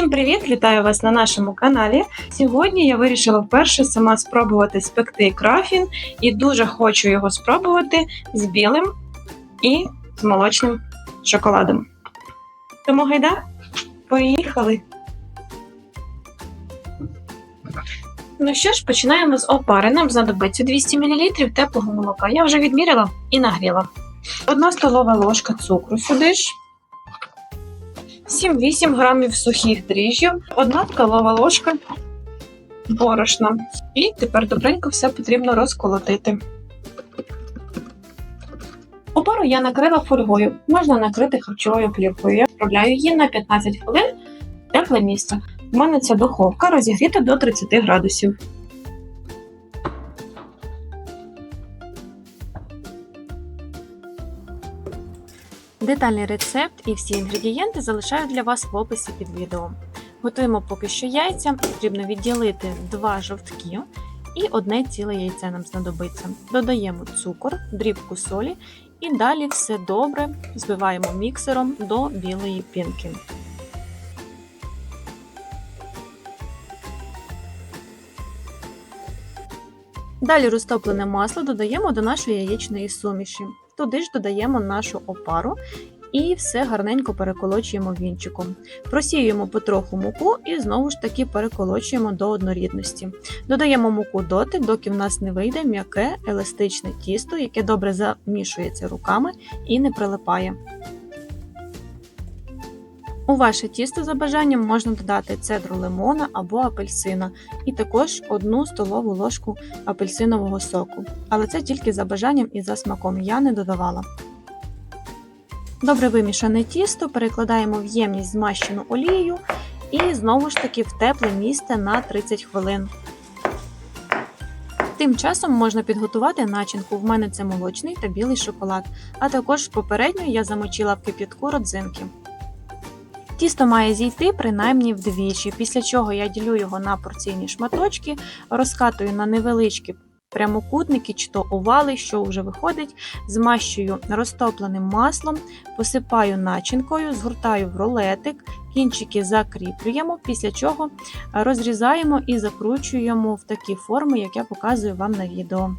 Всім привіт! Вітаю вас на нашому каналі. Сьогодні я вирішила вперше сама спробувати спекти крафін і дуже хочу його спробувати з білим і з молочним шоколадом. Тому гайда, поїхали! Ну що ж, починаємо з опари. Нам знадобиться 200 мл теплого молока. Я вже відміряла і нагріла. Одна столова ложка цукру сюди ж. 7-8 грамів сухих дріжджів, одна столова ложка борошна. І тепер добренько все потрібно розколотити. Опару я накрила фольгою, можна накрити харчовою плівкою. Я вправляю її на 15 хвилин в тепле місце. У мене ця духовка розігріта до 30 градусів. Детальний рецепт і всі інгредієнти залишаю для вас в описі під відео. Готуємо поки що яйця. Потрібно відділити два жовтки і одне ціле яйце нам знадобиться. Додаємо цукор, дрібку солі і далі все добре збиваємо міксером до білої пінки. Далі розтоплене масло додаємо до нашої яєчної суміші. Туди ж додаємо нашу опару і все гарненько переколочуємо вінчиком. Просіюємо потроху муку і знову ж таки переколочуємо до однорідності. Додаємо муку доти, доки в нас не вийде м'яке еластичне тісто, яке добре замішується руками і не прилипає. У ваше тісто за бажанням можна додати цедру лимона або апельсина, і також одну столову ложку апельсинового соку. Але це тільки за бажанням і за смаком я не додавала. Добре вимішане тісто перекладаємо в ємність змащену олією і знову ж таки в тепле місце на 30 хвилин. Тим часом можна підготувати начинку. В мене це молочний та білий шоколад, а також попередньо я замочила в кип'ятку родзинки. Тісто має зійти принаймні вдвічі, після чого я ділю його на порційні шматочки, розкатую на невеличкі прямокутники чи то овали, що вже виходить, змащую розтопленим маслом, посипаю начинкою, згортаю в рулетик, кінчики закріплюємо, після чого розрізаємо і закручуємо в такі форми, як я показую вам на відео.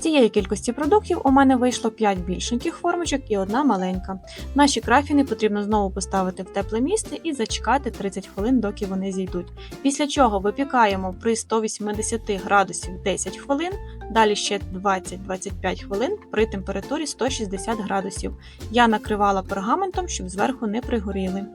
Цієї кількості продуктів у мене вийшло 5 більшеньких формочок і одна маленька. Наші крафіни потрібно знову поставити в тепле місце і зачекати 30 хвилин, доки вони зійдуть. Після чого випікаємо при 180 градусів 10 хвилин, далі ще 20-25 хвилин при температурі 160 градусів. Я накривала пергаментом, щоб зверху не пригоріли.